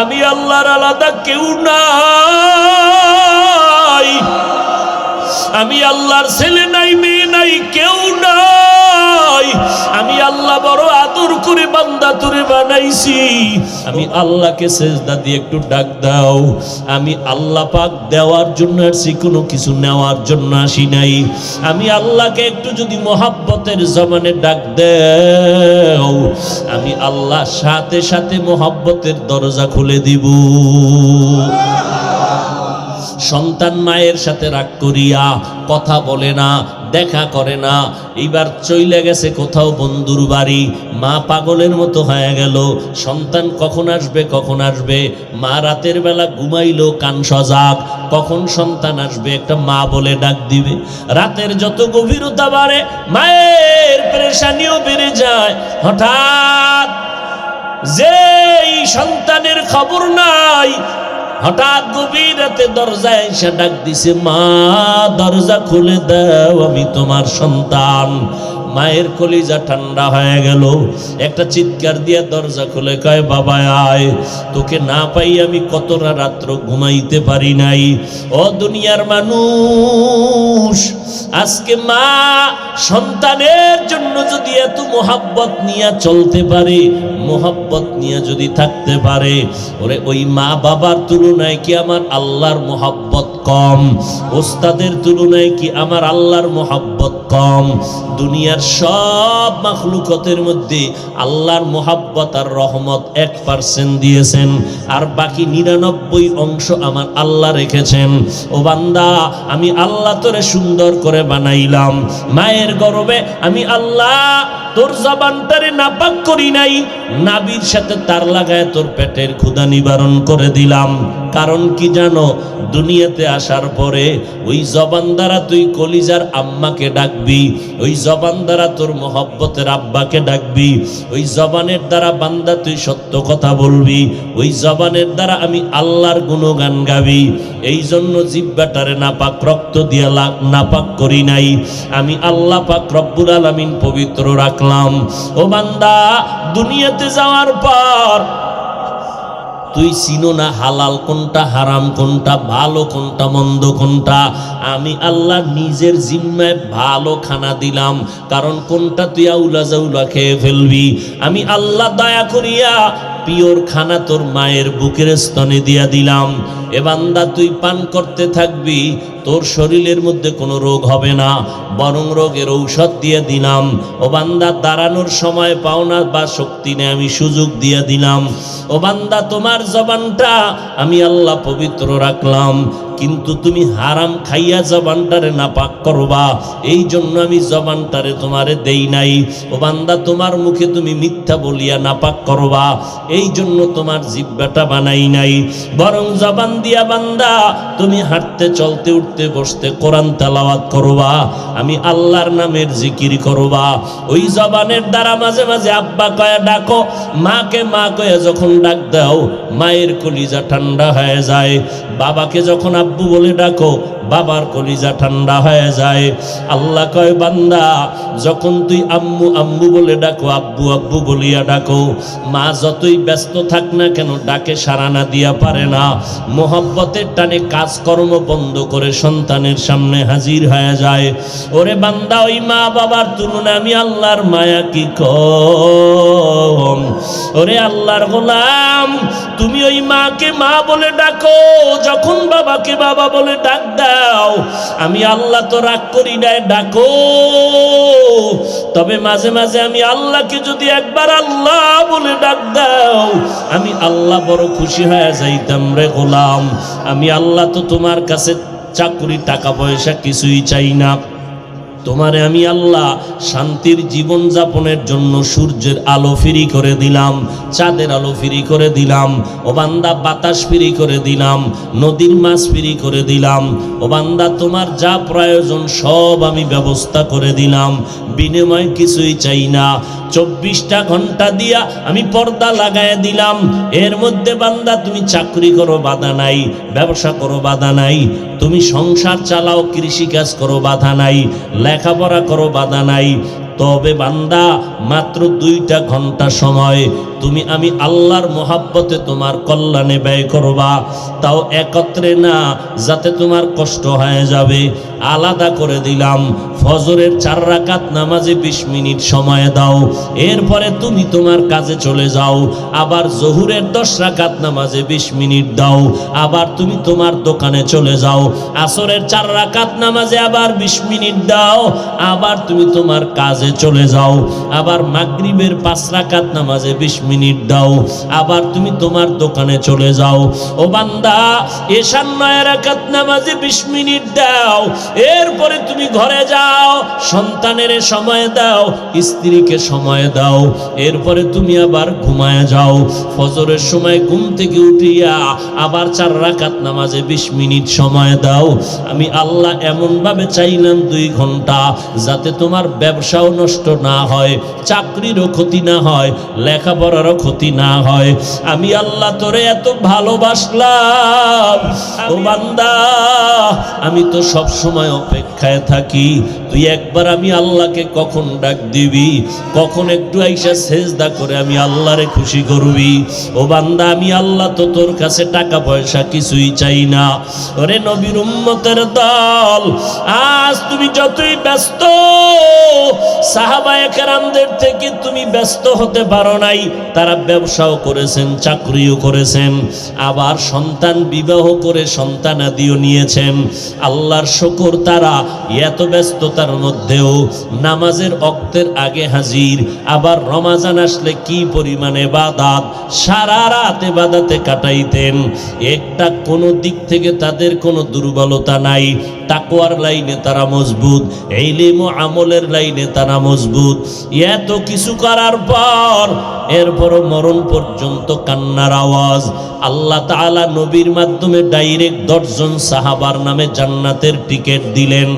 আমি আল্লাহর আলাদা কেউ নাই। আমি আল্লাহর ছেলে নাই মেয়ে নাই কেউ নাই। আমি আল্লাহ বড় আদর করে বান্দা তুরে বানাইছি। আমি আল্লাহকে সেজদা দিয়ে একটু ডাক দাও। আমি আল্লাহ পাক দেওয়ার জন্য আসছি, কোনো কিছু নেওয়ার জন্য আসি নাই। আমি আল্লাহকে একটু যদি মোহাব্বতের জমানে ডাক দেও, আমি আল্লাহ সাথে সাথে মোহাব্বতের দরজা খুলে দিব। সন্তান মায়ের সাথে রাগ করিয়া কথা বলে না, দেখা করে না। এইবার চইলে গেছে কোথাও বন্ধুর বাড়ি। মা পাগলের মতো হয়ে গেল। সন্তান কখন আসবে কখন আসবে? মা রাতের বেলা ঘুমাইলো কান সজাগ। কখন সন্তান আসবে, একটা মা বলে ডাক দিবে। রাতের যত গভীরতা বাড়ে, মায়ের প্রেশানিও বেড়ে যায়। হঠাৎ যেই সন্তানের খবর নাই হঠাৎ গভীর রাতে দরজায় এসে ডাক দিছে মা দরজা খুলে দাও আমি তোমার সন্তান। মায়ের কলিজা ঠান্ডা হয়ে গেল। একটা চিৎকার দিয়ে দরজা খুলে কয়, বাবা, আয়। তোকে না পাই আমি কতটা রাত্র ঘুমাইতে পারি নাই। ও দুনিয়ার মানুষ, আজকে মা সন্তানের জন্য যদি এত মোহাব্বত নিয়ে চলতে পারে, মোহাব্বত নিয়ে যদি থাকতে পারে, ওরে ওই মা বাবার তুলনায় কি আমার আল্লাহর মোহাব্বত কম। ওস্তাদের তুলনায় কি আমার আল্লাহর মোহাব্বত কম? দুনিয়ার সব মাখলুকতের মধ্যে আল্লাহর মোহাব্বত আর রহমত এক পার্সেন্ট দিয়েছেন। আর বাকি নিরানব্বই অংশ আমার আল্লাহ রেখেছেন। ও বান্দা, আমি আল্লাহ তোরে সুন্দর করে বানাইলাম। মায়ের গর্বে আমি আল্লাহ তোর জবানটারে নাপাক করি নাই। নাবির সাথে তার লাগায় তোর পেটের ক্ষুধা নিবারণ করে দিলাম। কারণ কি জানো? দুনিয়াতে আসার পরে ওই জবান দ্বারা তুই কলিজার আম্মাকে ডাকবি, ওই জবান দ্বারা তোর মোহব্বতের আব্বাকে ডাকবি, ওই জবানের দ্বারা বান্দা তুই সত্য কথা বলবি, ওই জবানের দ্বারা আমি আল্লাহর গুণগান গাবি। এই জন্য জিব্বাটারে নাপাক রক্ত দিয়া নাপাক করি নাই। আমি আল্লাহ পাক রব্বুল আলামিন পবিত্র রাখলাম। ও বান্দা, দুনিয়াতে যাওয়ার পর তুই চিনো না হালাল কোনটা হারাম কোনটা ভালো কোনটা মন্দ কোনটা? আমি আল্লাহ নিজের জিম্মায় ভালো খানা দিলাম, কারণ কোনটা তুই আউলা জাউলা খেয়ে ফেলবি? আমি আল্লাহ দয়া করিয়া পিওর খানা তোর মায়ের বুকের স্তনে দিয়া দিলাম। এ বান্দা, তুই পান করতে থাকবি, তোর শরীরের মধ্যে কোনো রোগ হবে না, বরং রোগের ঔষধ দিয়ে দিলাম। ও বান্দা, দাঁড়ানোর সময় পাওনা বা শক্তি নেই, আমি সুযোগ দিয়ে দিলাম। ও বান্দা, তোমার জবানটা আমি আল্লাহ পবিত্র রাখলাম। কিন্তু তুমি হারাম খাইয়া জবানটারে না পাক করবা। এই জন্য আমি জবানটারে তোমারে দেই নাই। ও বান্দা, তোমার মুখে তুমি মিথ্যা বলিয়া না পাক করবা। এই জন্য তোমার জিব্বাটা বানাই নাই। বরং জবান দিয়া, বান্দা, তুমি হাঁটতে, চলতে, উঠতে, বসতে, কোরআন তেলাওয়াত করবা। আমি আল্লাহর নামের জিকির করবা। ওই জবানের দ্বারা মাঝে মাঝে আব্বা কয়া, ডাকো। মাকে, মা কয়ে, যখন ডাক দাও, মায়ের কলিজা ঠান্ডা হয়ে যায়। বাবাকে যখন আব্বু বলে ডাকো, বাবার কলিজা ঠান্ডা হয়ে যায়। আল্লাহ কয়, বান্দা, যখন তুই আম্মু আম্মু বলে ডাকো, আব্বু আব্বু বলিয়া ডাকো, মা যতই ব্যস্ত থাক না কেন, ডাকে সারা না দিয়া পারে না। মোহব্বতের টানে কাজকর্ম বন্ধ করে সন্তানের সামনে হাজির হয়ে যায়। ওরে বান্দা, ওই মা বাবার তুলনায় আমি আল্লাহর মায়া কি কম? ওরে আল্লাহর গোলাম, তুমি ওই মাকে মা বলে ডাকো, যখন বাবাকে বাবা বলে, ডাক দাও। আমি আল্লাহ তো রাগ করি নাই, ডাকো। তবে মাঝে মাঝে আমি আল্লাহকে যদি একবার আল্লাহ বলে ডাক দাও, আমি আল্লাহ বড় খুশি হয়ে যাইতাম রে গোলাম। আমি আল্লাহ তো তোমার কাছে চাকরি টাকা পয়সা কিছুই চাই না। তোমারে আমি আল্লাহ শান্তির জীবন যাপনের জন্য সূর্যের আলো ফিরি করে দিলাম, চাঁদের আলো ফিরি করে দিলাম, ও বান্দা বাতাস ফিরি করে দিলাম, নদীর মাছ ফিরি করে দিলাম, ও বান্দা তোমার যা প্রয়োজন সব আমি ব্যবস্থা করে দিলাম, বিনিময় কিছুই চাই না। চব্বিশটা ঘণ্টা দিয়া আমি পর্দা লাগায় দিলাম, এর মধ্যে বান্দা তুমি চাকরি করো, বাধা নাই, ব্যবসা করো, বাধা নাই তুমি সংসার চালাও, কৃষিকাজ করো, বাধা নাই। লেখাপড়া করো, বাধা নাই। তবে বান্দা, মাত্র দুইটা ঘণ্টা সময় তুমি আমি আল্লাহর মোহাব্বতে তোমার কল্যাণে ব্যয় করবা। তাও একত্রে না, যাতে তোমার কষ্ট হয়ে যাবে। আলাদা করে দিলাম। ফজরের চার রাকাত নামাজে বিশ মিনিট সময় দাও। এরপরে তুমি তোমার কাজে চলে যাও। আবার জহুরের দশ রাকাত নামাজে বিশ মিনিট দাও। আবার তুমি তোমার দোকানে চলে যাও। আসরের চার রাকাত নামাজে আবার বিশ মিনিট দাও। আবার তুমি তোমার কাজে চলে যাও। আবার মাগরিবের পাঁচ রাকাত নামাজে বিশ মিনিট দাও। আবার তুমি তোমার দোকানে চলে যাও। ও বান্দা এশান নয় রাকাত নামাজে বিশ মিনিট দাও। এরপরে তুমি ঘরে যাও, সন্তানের সময় দাও, স্ত্রীকে সময় দাও, এরপরে তুমি আবার ঘুমায় যাও। ফজরের সময় ঘুম থেকে উঠিয়া আবার চার রাকাত নামাজে বিশ মিনিট সময় দাও। আমি আল্লাহ এমনভাবে চাইলাম দুই ঘণ্টা যাতে তোমার ব্যবসাও নষ্ট না হয়, চাকরিরও ক্ষতি না হয়, লেখাপড়ারও ক্ষতি না হয়। আমি আল্লাহ তোরে এত ভালোবাসলাম। আমি তো সব সময় অপেক্ষায় থাকি। তুই একবার আমি আল্লাহকে কখন ডাক দিবি? কখন একটু আইসা সেজদা করে আমি আল্লাহরে খুশি করবি? ও বান্দা, আমি আল্লাহ তো তোর কাছে টাকা পয়সা কিছুই চাই না। ওরে নবীর উম্মতের দল, আজ তুমি যতই ব্যস্ত সাহাবায়ে কেরামদের থেকে তুমি ব্যস্ত হতে পারো নাই। তারা ব্যবসাও করেছেন, চাকরিও করেছেন, আবার সন্তান বিবাহ করে সন্তানাদিও নিয়েছেন। আল্লাহর শকর তারা এত ব্যস্ততার মধ্যেও নামাজের অক্তের আগে হাজির, আবার রমাজান আসলে কি পরিমাণে বাদাত, সারা রাতে বাদাতে কাটাইতেন। একটা কোনো দিক থেকে তাদের কোনো দুর্বলতা নাই, তাকওয়ার লাইনে তারা মজবুত এইলিম আমলের লাইনে তারা মজবুত। এত কিছু করার পর, এরপরও মরণ পর্যন্ত কান্নার আওয়াজ। আল্লাহ তাআলা নবীর মাধ্যমে ডাইরেক্ট দশজন সাহাবার নামে জান্নাতের টিকিট দিলেন।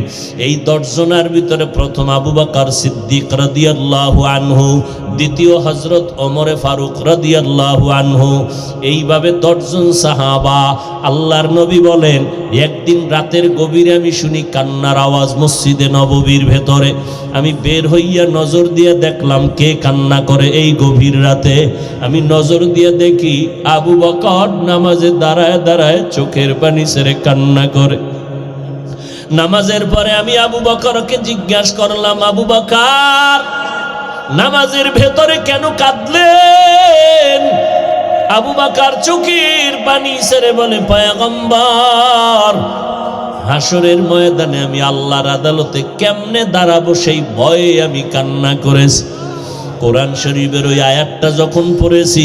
এই দশজনের ভিতরে প্রথম আবু বকর সিদ্দিক রাদিয়াল্লাহু আনহু, দ্বিতীয় হজরত ওমরে ফারুক রাদিয়াল্লাহু আনহু। এইভাবে দশজন সাহাবা আল্লাহর নবী বলেন, একদিন রাতের গভীরে আমি শুনি কান্নার আওয়াজ মসজিদে নববীর ভেতরে। আমি বের হইয়া নজর দিয়ে দেখলাম কে কান্না করে এই গভীর রাতে। আমি নজর দিয়ে দেখি আবু বকর নামাজে দাঁড়ায় দাঁড়ায় চোখের পানি ছেড়ে কান্না করে। নামাজের পরে আমি আবু বকরকে জিজ্ঞাসা করলাম, আবু বকর, নামাজের ভেতরে কেন কাঁদলেন? আবু বাকার চোখের পানি ছেড়ে বলে, পয়গম্বর হাসরের ময়দানে আমি আল্লাহর আদালতে কেমনে দাঁড়াবো সেই ভয়ে আমি কান্না করেছি। কোরআন শরীফের ওই আয়াতটা যখন পড়েছি,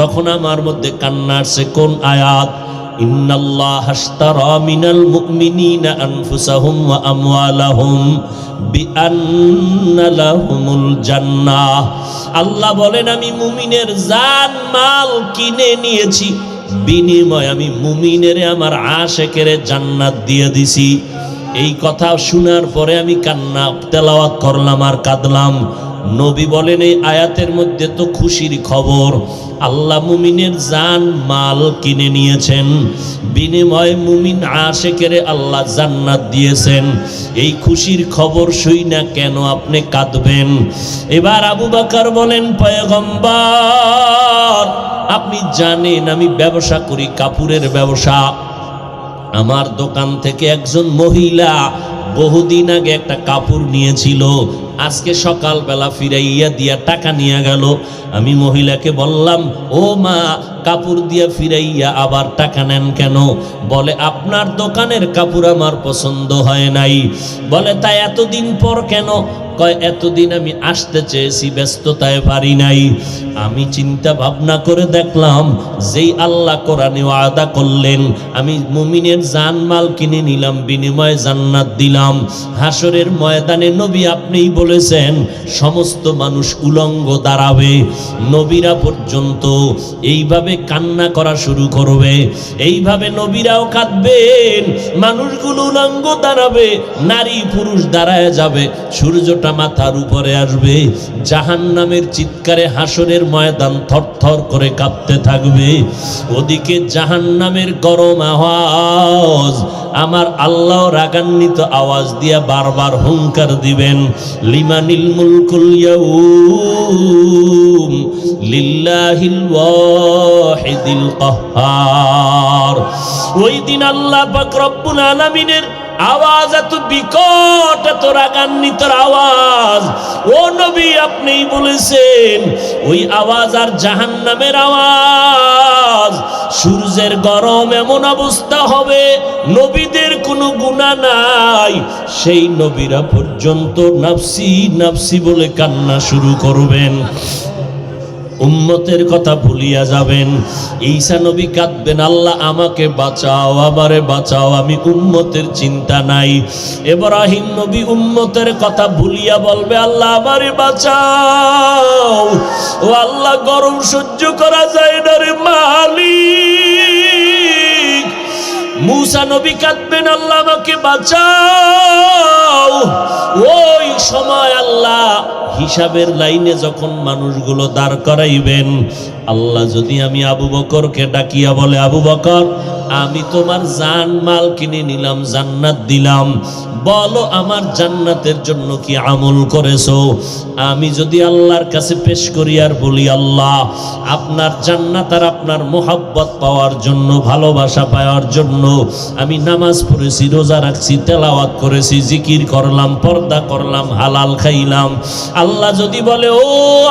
তখন আমার মধ্যে কান্না আসছে, কোন আয়াত? ইন্নাল্লাহ হাশতারা মিনাল মুমিনিনা আনফুসাহুম ওয়া আমওয়ালাহুম বিআন্না লাহুমুল জান্নাহ। আল্লাহ বলেন, আমি মুমিনের জান, মাল কিনে নিয়েছি। বিনিময় আমি মুমিনের আমার আশেকের জান্নাত দিয়ে দিছি। এই কথা শোনার পরে আমি কান্না, তেলাওয়াত করলাম আর কাঁদলাম। নবী বলেন, এই আয়াতের মধ্যে তো খুশির খবর। আল্লাহ মুমিনের জান, মাল কিনে নিয়েছেন। বিনিময় মুমিন আশেকেরে আল্লাহ জান্নাত দিয়েছেন। এই খুশির খবর শুই না কেন আপনি কাঁদবেন? এবার আবু বাকার বলেন, পয়গম্বর, আপনি জানেন আমি ব্যবসা করি কাপুরের ব্যবসা। আমার দোকান থেকে একজন মহিলা বহুদিন আগে একটা কাপড় নিয়েছিল। আজকে সকালবেলা ফিরাইয়া দিয়া টাকা নিয়ে গেল। আমি মহিলাকে বললাম, ও মা, কাপড় দিয়া ফিরাইয়া আবার টাকা নেন কেন? বলে, আপনার দোকানের কাপড় আমার পছন্দ হয় নাই। বলে তাই এতদিন পর কেন? কয়, এতদিন আমি আসতে চেয়েছি, ব্যস্ততায় পারি নাই। আমি চিন্তা ভাবনা করে দেখলাম, যেই আল্লাহ কোরআনে ওয়াদা করলেন, আমি মুমিনের জানমাল কিনে নিলাম, বিনিময়ে জান্নাত দিলাম। হাসরের ময়দানে নবী আপনিই বলেছেন, সমস্ত মানুষ উলঙ্গ দাঁড়াবে, নবীরা পর্যন্ত এইভাবে কান্না করা শুরু করবে। এইভাবে নবীরাও কাঁদবেন, মানুষগুলো উলঙ্গ দাঁড়াবে, নারী পুরুষ দাঁড়ায় যাবে, সূর্যটা মাথার উপরে আসবে জাহান নামের চিৎকারে হাসরের ময়দান থরথর করে কাঁপতে থাকবে। ওদিকে জাহান নামের গরম আওয়াজ, আমার আল্লাহ রাগান্বিত আওয়াজ দিয়া বারবার হুঙ্কার দিবেন লিমানিল মুলকুল ইয়াউম লিল্লাহিল ওয়াহিদিল কাহ্হার ওই দিন আল্লাহ পাক রব্বুল আলামিনের আওয়াজ এত বিকট, এত রাগান্বিত আওয়াজ। ও নবী আপনি বলেছেন, ওই আওয়াজ আর জাহান্নামের আওয়াজ। সূর্যের গরম এমন অবস্থা হবে, নবীদের কোনো গুণা নাই। সেই নবীরা পর্যন্ত নাফসি নাফসি বলে কান্না শুরু করবেন। উম্মতের কথা ভুলিয়া যাবেন। ঈসা নবী কাঁদবেন, আল্লাহ আমাকে বাঁচাও, আমারে বাঁচাও, আমি উম্মতের চিন্তা নাই। এব্রাহিম নবী উম্মতের কথা ভুলিয়া বলবে, আল্লাহ আমারে বাঁচাও। ও আল্লাহ, গরম সহ্য করা যায় না রে মালিক। মুসা নবী কাঁদবেন, আল্লাহ আমাকে বাঁচাও। ওই সময় আল্লাহ হিসাবের লাইনে যখন মানুষগুলো দাঁড় করাইবেন আল্লাহ যদি আমি আবু বকরকে ডাকিয়া বলে, আবু বকর, আমি তোমার জান মাল কিনে নিলাম, জান্নাত দিলাম। বলো আমার জান্নাতের জন্য কি আমল করেছ? আমি যদি আল্লাহর কাছে পেশ করি আর বলি, আল্লাহ, আপনার জান্নাত আর আপনার মোহাব্বত পাওয়ার জন্য, ভালোবাসা পাওয়ার জন্য, আমি নামাজ পড়েছি, রোজা রাখছি, তেলাওয়াত করেছি, জিকির করলাম, পর্দা করলাম, হালাল খাইলাম। আল্লাহ যদি বলে, ও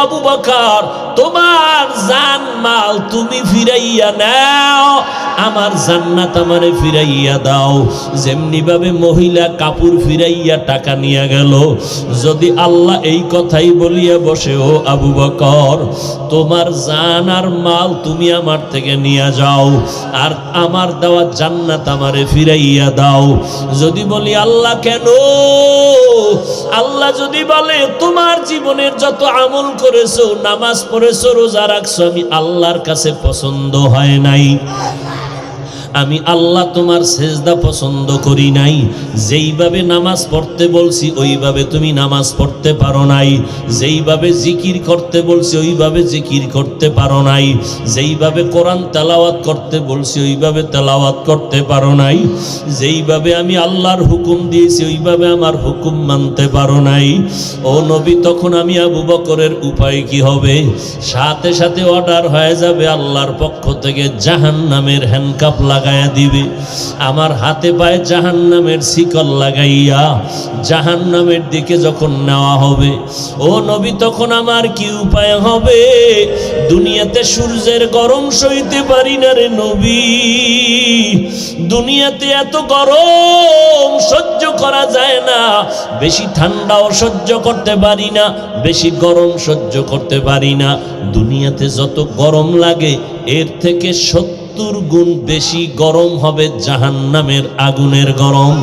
আবু বকর, তোমার জান মাল তুমি ফিরাইয়া নাও। আমার জান্নাত আমারে ফিরাইয়া দাও। যেমনি ভাবে মহিলা কাপড় ফিরাইয়া টাকা নিয়ে গেল, যদি আল্লাহ এই কথাই বলিয়া বসে, ও আবু বকর, তোমার জান আর মাল তুমি আমার থেকে নিয়ে যাও, আর আমার দেওয়া জান্নাত আমারে ফিরাইয়া দাও। যদি বলি, আল্লাহ কেন? আল্লাহ যদি বলে, তোমার জীবনের যত আমল করেছ, নামাজ পড়েছো, রোজা রাখছো, আমি আল্লাহর কাছে পছন্দ হয় নাই। আমি আল্লাহ তোমার সেজদা পছন্দ করি নাই। যেইভাবে নামাজ পড়তে বলছি, ওইভাবে তুমি নামাজ পড়তে পারো নাই। যেইভাবে জিকির করতে বলছি, ওইভাবে জিকির করতে পারো নাই। যেইভাবে কোরআন তেলাওয়াত করতে বলছি, ওইভাবে তেলাওয়াত করতে পারো নাই। যেইভাবে আমি আল্লাহর হুকুম দিয়েছি, ওইভাবে আমার হুকুম মানতে পারো নাই। ও নবী, তখন আমি আবু বকরের উপায় কি হবে? সাথে সাথে অর্ডার হয়ে যাবে আল্লাহর পক্ষ থেকে জাহান নামের হ্যান্ডকাপ লাগাইয়া দিবে। আমার হাতে পায়ে জাহান নামের শিকল লাগাইয়া জাহান নামের দিকে যখন নেওয়া হবে, ও নবী তখন আমার কি উপায় হবে? দুনিয়াতে সূর্যের গরম সইতে পারি না রে নবী। দুনিয়াতে এত গরম সহ্য করা যায় না। বেশি ঠান্ডাও সহ্য করতে পারি না, বেশি গরম সহ্য করতে পারি না। দুনিয়াতে যত গরম লাগে, এর থেকে সত্তর গুণ বেশি গরম হবে জাহান্নামের আগুনের গরম।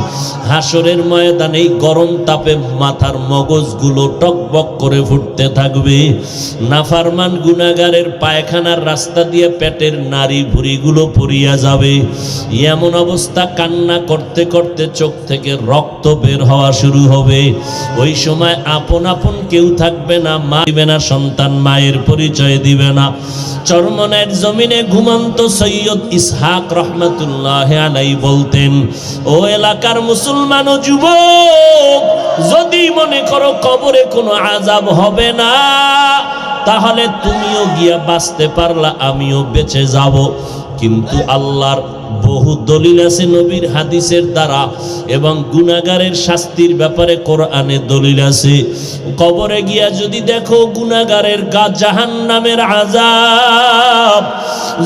হাসরের ময়দানে এই গরম তাপে মাথার মগজগুলো টকবক করে ফুটতে থাকবে। নাফারমান গুনাগারের পায়খানার রাস্তা দিয়ে পেটের নারী ভুড়িগুলো পড়িয়া যাবে। এমন অবস্থা কান্না করতে করতে চোখ থেকে রক্ত বের হওয়া শুরু হবে। ওই সময় আপন আপন কেউ থাকবে না, মা দিবে না, সন্তান মায়ের পরিচয় দিবে না। চরমনের জমিনে ঘুমন্ত সৈয়দ ইসহাক রহমতুল্লাহ আলাই বলতেন, ও এলাকার মুসলমান ও যুবক, যদি মনে করো কবরে কোনো আজাব হবে না, তাহলে তুমিও গিয়া বাঁচতে পারলা, আমিও বেঁচে যাব। কিন্তু আল্লাহর বহু দলিল আছে নবীর হাদিসের দ্বারা এবং গুনাগারের শাস্তির ব্যাপারে কোরআনে দলিল আছে। কবরে গিয়া যদি দেখো গুনাগারের গা জাহান নামের আজাব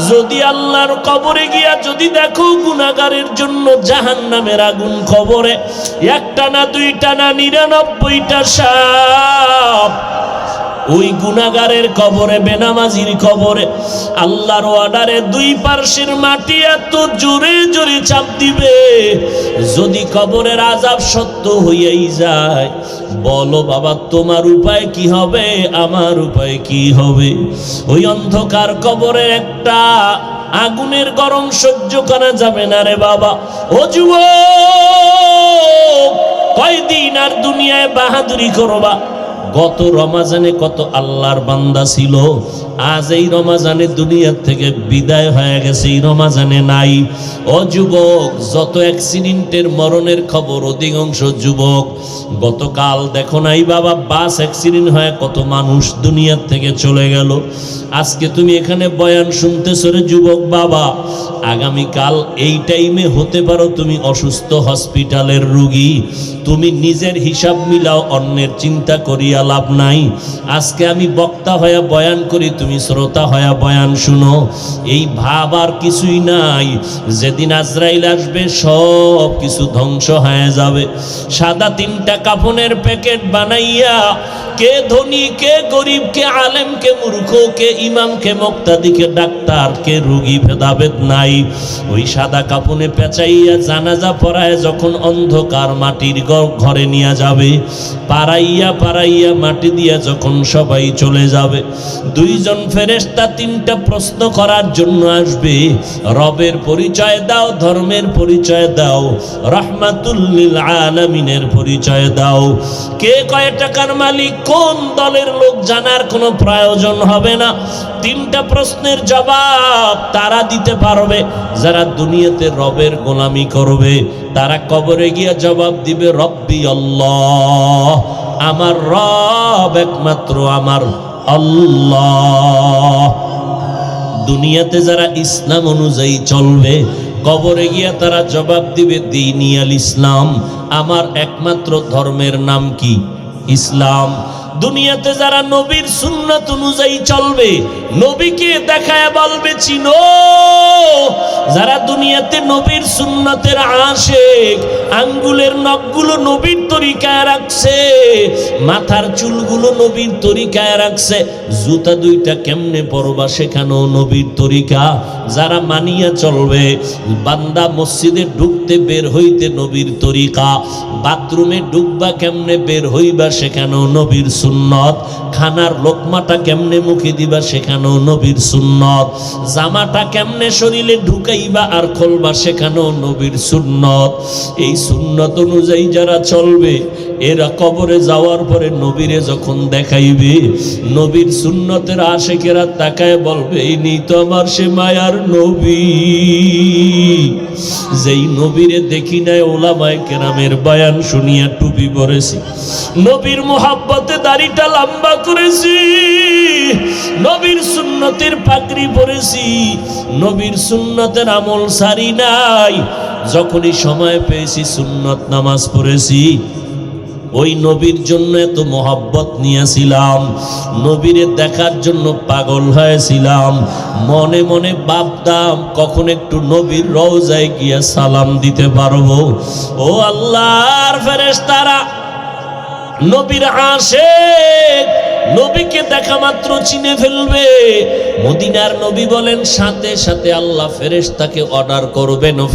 যদি আল্লাহর কবরে গিয়া যদি দেখো গুনাগারের জন্য জাহান নামের আগুন কবরে, একটা না দুইটা না নিরানব্বইটা সাপ। ওই গুনাগারের কবরে, বেনামাজির কবরে, আল্লাহর অর্ডারে দুই পার্শ্বের মাটি এত জোরে জোরে চাপ দিবে। যদি কবরের আজাব সত্য হইয়াই যায়, বলো বাবা, তোমার উপায় কি হবে? আমার উপায় কি হবে? ওই অন্ধকার কবরে একটা আগুনের গরম সহ্য করা যাবে না রে বাবা। ও যুবক, কয়দিন আর দুনিয়ায় বাহাদুরি করবা? গত রমাজানে কত আল্লাহর বান্দা ছিল। আজ এই রমাজানে দুনিয়ার থেকে বিদায় হয়ে গেছে, এই রমাজানে নাই। ও যুবক, যত অ্যাক্সিডেন্টের মরণের খবর, অধিকাংশ যুবক। গতকাল দেখো নাই বাবা বাস অ্যাক্সিডেন্ট হয়ে কত মানুষ দুনিয়ার থেকে চলে গেল। আজকে তুমি এখানে বয়ান শুনতেছো রে যুবক বাবা। আগামীকাল এই টাইমে হতে পারো তুমি অসুস্থ হসপিটালের রুগী। তুমি নিজের হিসাব মিলাও, অন্যের চিন্তা করিয়া লাভ নাই। আজকে আমি বক্তা হয়ে বয়ান করি, তুমি শ্রোতা হয়ে বয়ান শুনো। এই ভাব আর কিছুই নাই। যেদিন আজরাইল আসবে, সব কিছু ধ্বংস হয়ে যাবে। সাদা তিনটা কাফনের প্যাকেট বানাইয়া, কে ধনী, কে গরিব, কে আলেম, কে মূর্খ, কে ইমাম, কে মুক্তাদি, কে ডাক্তার, কে রুগী, ভেদাভেদ নাই। ওই সাদা কাপনে পেঁচাইয়া জানাজা পড়ায় যখন অন্ধকার মাটির ঘরে নিয়ে যাবে, পাড়াইয়া পাড়াইয়া মাটি দিয়া যখন সবাই চলে যাবে, দুইজন ফেরেশতা তিনটা প্রশ্ন করার জন্য আসবে। রবের পরিচয় দাও, ধর্মের পরিচয় দাও, রহমাতুল্লিল আলামিনের পরিচয় দাও। কে কয় টাকার মালিক, কোন দলের লোক জানার কোনো প্রয়োজন হবে না। তিনটা প্রশ্নের জবাব তারা দিতে পারবে, যারা দুনিয়াতে রবের গোলামি করবে। তারা কবরে গিয়ে জবাব দিবে, রব্বি আল্লাহ। আমার রব একমাত্র আমার আল্লাহ। দুনিয়াতে যারা ইসলাম অনুযায়ী চলবে, কবরে গিয়া তারা জবাব দিবে দিনিয়াল ইসলাম। আমার একমাত্র ধর্মের নাম কি? ইসলাম। দুনিয়াতে যারা নবীর সুন্নত অনুযায়ী চলবে, নবীকে দেখায় বলবে, চিনো, যারা দুনিয়াতে নবীর সুন্নতের আশেক, আঙ্গুলের নখগুলো নবীর তরিকায় রাখছে, মাথার চুলগুলো নবীর তরিকায় রাখছে, জুতা দুইটা কেমনে পরবা শেখানো নবীর তরিকা, যারা মানিয়া চলবে, বান্দা মসজিদে ঢুকতে বের হইতে নবীর তরিকা, বাথরুমে ঢুকবা কেমনে বের হইবা শেখানো নবীর সুন্নত। খানার লোকমাটা কেমনে মুখে দিবা সেখানেও নবীর সুন্নত। জামাটা কেমনে শরীরে ঢুকাইবা আর খোলবা সেখানেও নবীর সুন্নত। এই সুন্নত অনুযায়ী যারা চলবে এরা কবরে যাওয়ার পরে নবীরে যখন দেখাইবে, নবীর সুন্নতের আশেকেরা তাকায় বলবে, এই নেই তো আমার সে মায়ার নবী। যেই নবীরে দেখি নাই, ওলামায় কেরামের বয়ান শুনিয়া টুপি পরেছি। নবীর মোহাব্বতে দাড়িটা লম্বা করেছি। নবীর সুন্নতের পাগড়ি পরেছি। নবীর সুন্নতের আমল সারি নাই। যখনই সময় পেয়েছি, সুন্নত নামাজ পড়েছি। ওই নবীর জন্য এত মহাব্বত নিয়েছিলাম। নবীরে দেখার জন্য পাগল হয়েছিলাম। মনে মনে ভাবতাম, কখন একটু নবীর রওজায় গিয়ে সালাম দিতে পারব। ও আল্লাহর ফেরেশতারা নবীর আশেক। নবীকে দেখা মাত্র চিনে ফেলবে। মদিনার নবী বলেন, সাথে সাথে আল্লাহ ফেরেশতাকে অর্ডার করবেন ও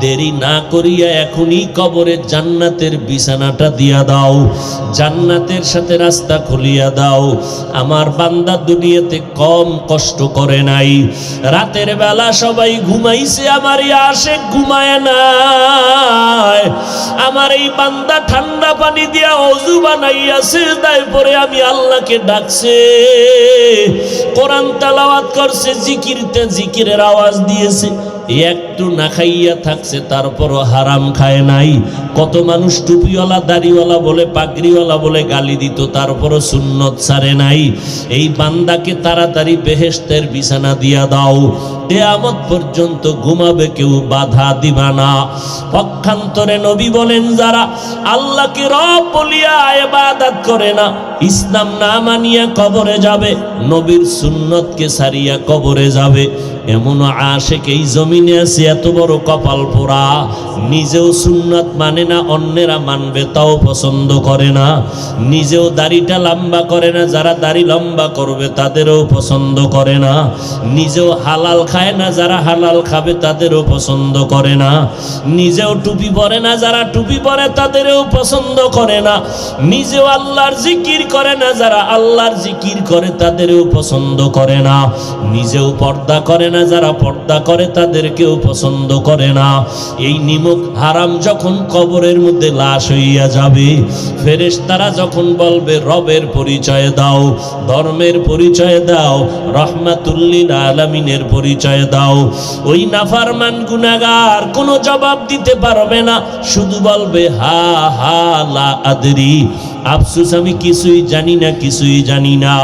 দেরি না করিয়া এখনই কবরে জান্নাতের বিছানাটা দিয়া দাও। জান্নাতের সাথে রাস্তা খুলিয়া দাও। আমার বান্দা দুনিয়াতে কম কষ্ট করে নাই। রাতের বেলা সবাই ঘুমাইছে, আমার আশেক ঘুমায় নাই। আমার এই বান্দা ঠান্ডা পানি দিয়া অজু বানাইয়া সেজদায় পরে আমি আল্লাহকে ডাকছে। কোরআন তালাওয়াত করছে, জিকিরতে জিকিরের আওয়াজ দিয়েছে। একটু না খাইয়া থাকছে, তারপরও হারাম খায় নাই। কত মানুষ টুপিওয়ালা, দাড়িওয়ালা বলে, পাগড়িওয়ালা বলে গালি দিত, তারপরও সুন্নত ছাড়ে নাই। এই বান্দাকে তাড়াতাড়ি বেহেস্তের বিছানা দিয়া দাও। কেয়ামত পর্যন্ত ঘুমাবে কেউ বাধা দিবা না। পক্ষান্তরে নবী বলেন, যারা আল্লাহকে রব বলিয়া ইবাদত করে না, ইসলাম না মানিয়া কবরে যাবে, নবীর সুন্নতকে সারিয়া কবরে যাবে। এমন আশেক এই জমিনে আছে, এত বড় কপাল পোড়া। নিজেও সুন্নত মানে না, অন্যেরা মানবে, তাও পছন্দ করে না। নিজেও দাড়িটা লম্বা করে না, যারা দাড়ি লম্বা করবে, তাদেরও পছন্দ করে না। নিজেও হালাল খায় না, যারা হালাল খাবে, তাদেরও পছন্দ করে না। নিজেও টুপি পরে না, যারা টুপি পরে, তাদেরও পছন্দ করে না। নিজেও আল্লাহর জিকির করে না, যারা আল্লাহর জিকির করে, তাদেরও পছন্দ করে না। নিজেও পর্দা করে না, যারা পর্দা করে তাদেরকেও পছন্দ করে না। এই নিমক হারাম যখন কবরের মধ্যে লাশ হইয়া যাবে, ফেরেশতারা যখন বলবে, রবের পরিচয় দাও, ধর্মের পরিচয় দাও, রহমাতুল্লিল আলামিনের পরিচয় দাও। ওই নাফারমান গুনাগার কোনো জবাব দিতে পারবে না, শুধু বলবে, হা হা, লা আদরি। আফসুস, আমি কিছুই জানি না, কিছুই জানি না।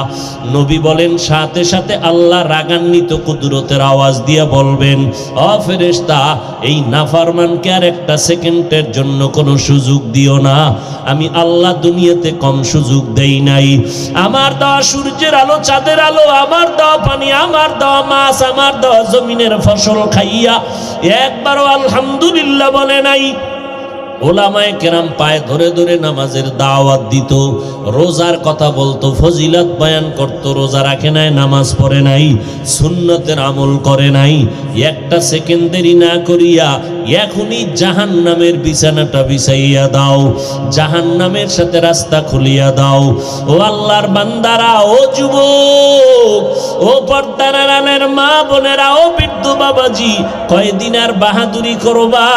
নবী বলেন, সাথে সাথে আল্লাহ রাগান্বিত কুদরতের আওয়াজ দিয়ে বলবেন, অ ফেরেশতা, এই নাফারমানকে আর একটা সেকেন্ডের জন্য কোনো সুযোগ দিও না। আমি আল্লাহ দুনিয়াতে কম সুযোগ দেই নাই। আমার দেওয়া সূর্যের আলো, চাঁদের আলো, আমার দেওয়া পানি, আমার দেওয়া মাছ, আমার দেওয়া জমিনের ফসল খাইয়া একবারও আলহামদুলিল্লাহ বলে নাই। ওলামায় কেরাম পায়ে ধরে ধরে নামাজের দাওয়াত দিত, রোজার কথা বলতো, ফজিলাত বয়ান করত, রোজা রাখে নাই, নামাজ পড়ে নাই, সুন্নতের আমল করে নাই, একটা সেকেন্ডেরই না করিয়া এখনই জাহান নামের বিছানাটা বিছাইয়া দাও জাহান নামের সাথে রাস্তা খুলিয়া দাও। ও আল্লাহর বান্দারা, ও যুবক, ও পর্দারানের মা বোনেরা, ও বৃদ্ধ বাবাজি, কয়দিন আর বাহাদুরি করবা?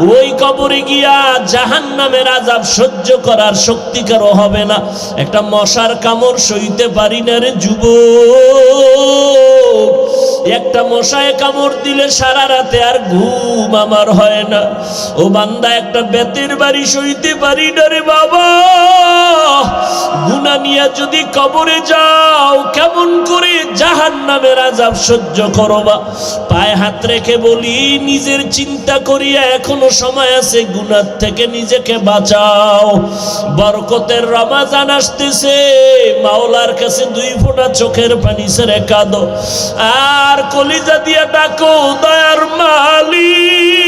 ওই কবরে গিয়া জাহান নামের আজাব সহ্য করার শক্তি কারও হবে না। একটা মশার কামড় সইতে পারি না রে যুবক। একটা মশায় কামড় দিলে সারা রাতে আর ঘুম আমার হয় না। ও বান্দা, একটা বেতের বাড়ি সইতে পারি না রে বাবা। গুনা নিয়ে যদি কবরে যাও, কেমন করে জাহান নামের আজাব সহ্য করবা পায়ে হাত রেখে বলি, নিজের চিন্তা করিয়া এখনও সময় আছে, গুনার থেকে নিজেকে বাঁচাও। বরকতের রমাজান আসতেছে, মাওলার কাছে দুই ফোঁটা চোখের পানি সেরে কাঁদো। আর কলিজা দিয়া ডাকো, দয়ার মালিক।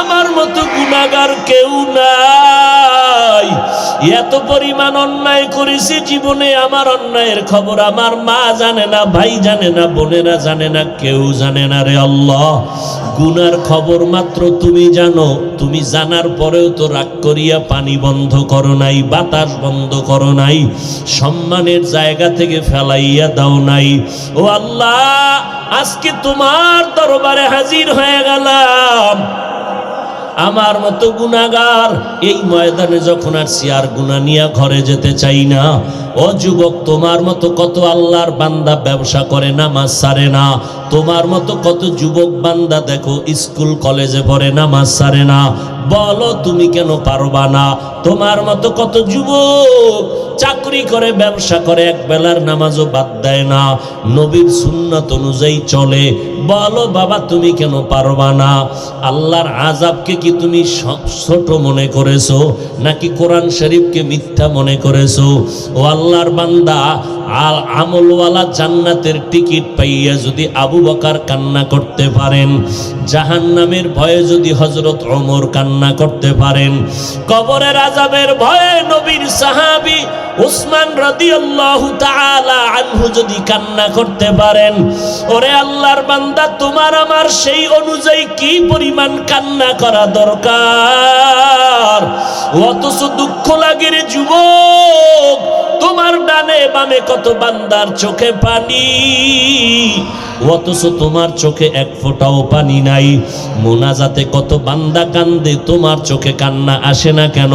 আমার মতো গুণাগার কেউ নাই। এত পরিমাণ অন্যায় করেছি জীবনে আমার অন্যায়ের খবর আমার মা জানে না, ভাই জানে না, বোনেরা জানে না, কেউ জানে না রে আল্লাহ। গুনার খবর মাত্র তুমি জানো, তুমি জানার পরেও তো রাগ করিয়া পানি বন্ধ করো নাই, বাতাস বন্ধ করো নাই, সম্মানের জায়গা থেকে ফেলাইয়া দাও নাই। ও আল্লাহ, আজকে তোমার দরবারে হাজির হয়ে গেলাম। আমার মতো গুণাগার এই ময়দানে যখন আর শিয়ার গুণা নিয়ে ঘরে যেতে চাই না। ও যুবক, তোমার মতো কত আল্লাহর বান্দা ব্যবসা করে না মাছ সারে না। তোমার মতো কত যুবক বান্দা দেখো, স্কুল, কলেজে পড়ে না মাছ সারে না। বলো তুমি কেন পারবা না? তোমার মতো কত যুবক চাকরি করে, ব্যবসা করে, এক বেলার নামাজও বাদ দেয় না। নবীর সুন্নত অনুযায়ী চলে। বলো বাবা, তুমি কেন পারবা না? আল্লাহর আজাবকে কি তুমি ছোট মনে করেছ? নাকি কোরআন শরীফকে মিথ্যা মনে করেছ? ও আল্লাহর বান্দা আর আমলওয়ালা জান্নাতের টিকিট পাইয়া যদি আবু বকার কান্না করতে পারেন, জাহান্নামের ভয়ে যদি হজরত ওমর কান্না করতে পারেন, কবরের আজাবের ভয়ে নবীর সাহাবী উসমান রাদিয়াল্লাহু তাআলা আনহু যদি কান্না করতে পারেন, ওরে আল্লাহর বান্দা, তোমার আমার সেই অনুযায়ী কি পরিমাণ কান্না করা দরকার? অথচ দুঃখ লাগে রে যুবক তোমার ডানে বামে কত বান্দার চোখে পানি? অথচ তোমার চোখে এক ফোঁটাও পানি নাই। মোনাজাতে কত বান্দা কান্দে, তোমার চোখে কান্না আসে না কেন?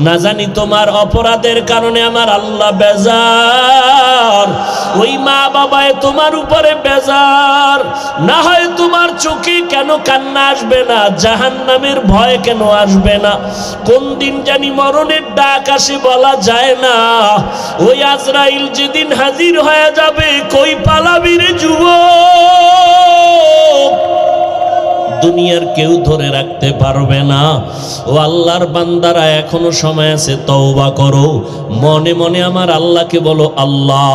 না জানি তোমার অপরাধের কারণে আমার আল্লাহ বেজার। ওই মা বাবায় তোমার উপরে বেজার। না হয় তোমার চোখে কেন কান্না আসবে না জাহান নামের ভয় কেন আসবে না? কোন দিন জানি মরণের ডাক আসে বলা যায় না। ওই আজরাইল যেদিন হাজির হয়ে যাবে কই পালাবির যুব যুবক? দুনিয়ার কেউ ধরে রাখতে পারবে না। ও আল্লাহর বান্দারা, এখনও সময় আছে, তওবা করো। মনে মনে আমার আল্লাহকে বলো, আল্লাহ,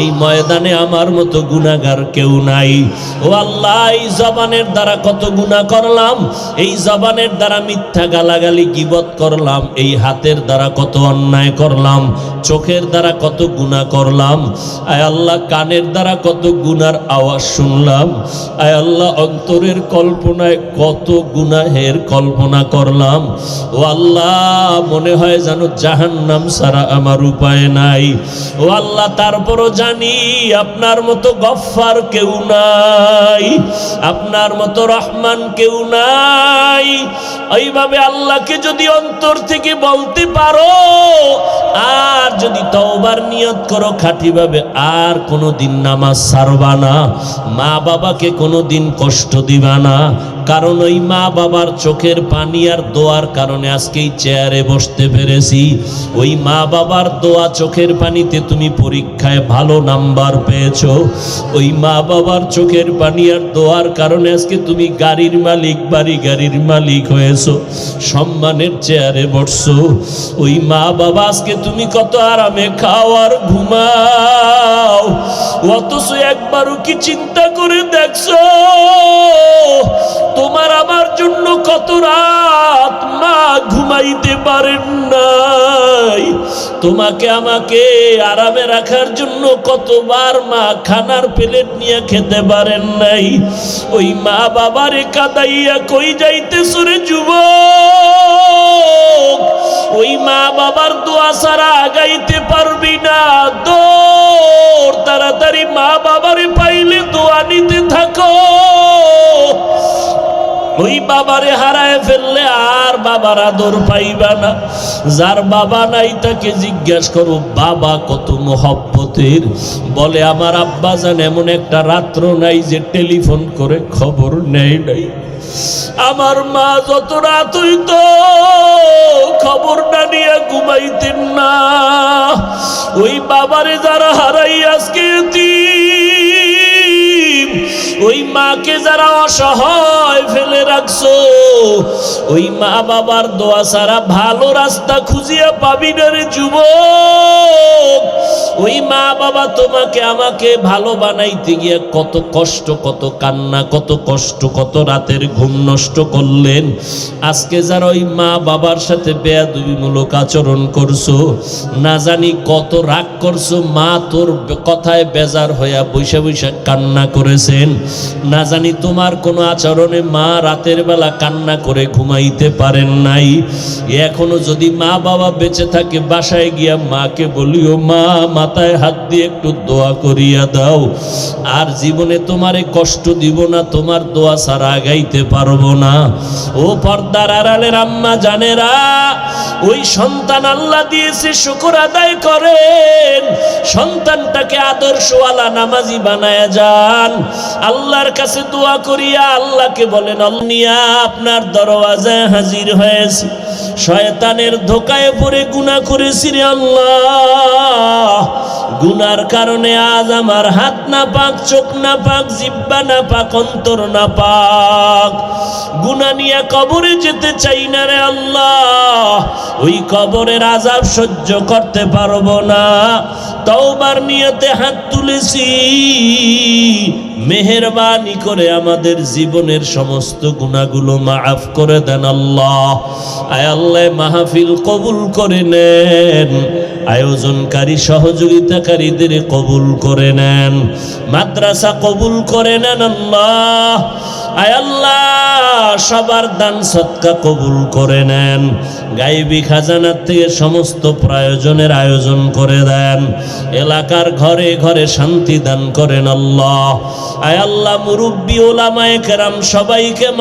এই ময়দানে আমার মতো গুনাহগার কেউ নাই। ও আল্লাহ, এই জবানের দ্বারা কত গুনাহ করলাম, এই জবানের দ্বারা মিথ্যা গালাগালি, গিবত করলাম, এই হাতের দ্বারা কত অন্যায় করলাম, চোখের দ্বারা কত গুনাহ করলাম। আয় আল্লাহ, কানের দ্বারা কত গুনার আওয়াজ শুনলাম। আয় আল্লাহ, অন্তরের কল্পনা কল্পনায় কত গুনাহের কল্পনা করলাম। ও আল্লাহ, মনে হয় যেন জাহান্নাম সারা আমার উপায় নাই। ও আল্লাহ, তারপরও জানি আপনার মতো গফফার কেউ নাই। আপনার মতো রহমান কেউ নাই। এইভাবে আল্লাহকে যদি অন্তর থেকে বলতে পারো, আর যদি তওবার নিয়ত করো, খাঁটিভাবে আর কোনো দিন নামাজ সারবা না। মা বাবাকে কোনো দিন কষ্ট দিবা না। কারণ ওই মা বাবার চোখের পানি আর দোয়ার কারণে আজকেই চেয়ারে বসতে পেরেছি। ওই মা বাবার দোয়া চোখের পানিতে তুমি পরীক্ষায় ভালো নাম্বার পেয়েছ। ওই মা বাবার চোখের পানি আর দোয়ার কারণে আজকে তুমি গাড়ির মালিক, বাড়ি গাড়ির মালিক হয়েছো, সম্মানের চেয়ারে বসছো। ওই মা বাবা আজকে তুমি কত আরামে খাও আর ঘুমাও, অথচ একবারও কি চিন্তা করে দেখছ? তোমার আমার জন্য কত রাত? মা ঘুমাইতে পারেন নাই। তোমাকে আমাকে আরামে রাখার জন্য কতবার মা খানার প্লেট নিয়ে খেতে পারেন নাই। ওই মা বাবারে কাদাইয়া কই যাইতে সুরে যুব ওই মা বাবার দোয়া ছাড়া আগাইতে পারবি না। দৌড়, তাড়াতাড়ি মা বাবারে পাইলে দোয়া নিতে ওই বাবারে হারায় ফেললে আর বাবার আদর পাইবা না। যার বাবা নাই তাকে জিজ্ঞাসা করো বাবা কত মহব্বতের? বলে আমার আব্বা জান এমন একটা রাত্র নাই যে টেলিফোন করে খবর নেয় নাই। আমার মা যত রাত হইত খবরটা নিয়ে ঘুমাইতেন না। ওই বাবারে যারা হারাই আজকে এতিম, ওই মাকে যারা অসহায় ফেলে রাখছো, ওই মা বাবার দোয়া ছাড়া ভালো রাস্তা খুঁজিয়া পাবি না রে যুবক। ওই মা বাবা তোমাকে আমাকে ভালো বানাইতে গিয়ে কত কষ্ট, কত কান্না, কত কষ্ট, কত রাতের ঘুম নষ্ট করলেন। আজকে যারা ওই মা বাবার সাথে বেয়াদবিমূলক আচরণ করছ, না জানি কত রাগ করছ, মা তোর কথায় বেজার হইয়া বৈশা বৈশা কান্না করেছেন। না জানি তোমার কোনো আচরণে মা রাতের বেলা কান্না করে ঘুমাইতে পারেন নাই। এখনও যদি মা বাবা বেঁচে থাকে, বাসায় গিয়া মাকে বলিও, মা, মাথায় হাত দিয়ে একটু দোয়া করিয়া দাও। আর জীবনে তোমারে কষ্ট দিব না, তোমার দোয়া ছাড়া আগাইতে পারব না। ও পর্দার আড়ালের আম্মা জানেরা, ওই সন্তান আল্লাহ দিয়েছে, শুকুর আদায় করেন। সন্তানটাকে আদর্শওয়ালা নামাজি বানায় যান। আল্লাহর কাছে দোয়া করিয়া আল্লাহকে বলেন নিয়া আপনার দরওয়াজায় হাজির হয়েছে। শয়তানের ধোকায় পড়ে গুনাহ করেছি রে আল্লাহ। গুনার কারণে আজ আমার হাত না পাক চোখ না পাক জিব্বা না পাক অন্তর না পাক গুনা নিয়ে কবরে যেতে চাই না রে আল্লাহ। ওই কবরের আজাব সহ্য করতে পারব না। তওবার নিয়তে হাত তুলেছি। মেহেরবানি করে আমাদের জীবনের সমস্ত গুণাগুলো মাফ করে দেন আল্লাহ। আয় আল্লাহ, মাহফিল কবুল করে নেন। আয়োজনকারী, সহযোগিতাকারীদের কবুল করে নেন। মাদ্রাসা কবুল করে নেন আল্লাহ। আয় আল্লাহ, সবার দান সৎকা কবুল করে নেন। গাইবি খাজানার থেকে সমস্ত প্রয়োজনের আয়োজন করে দেন। এলাকার ঘরে ঘরে শান্তি দান করেন আল্লাহ। আয় আল্লাহ মুরব্বী ওলামায়ে কেরাম সবাইকে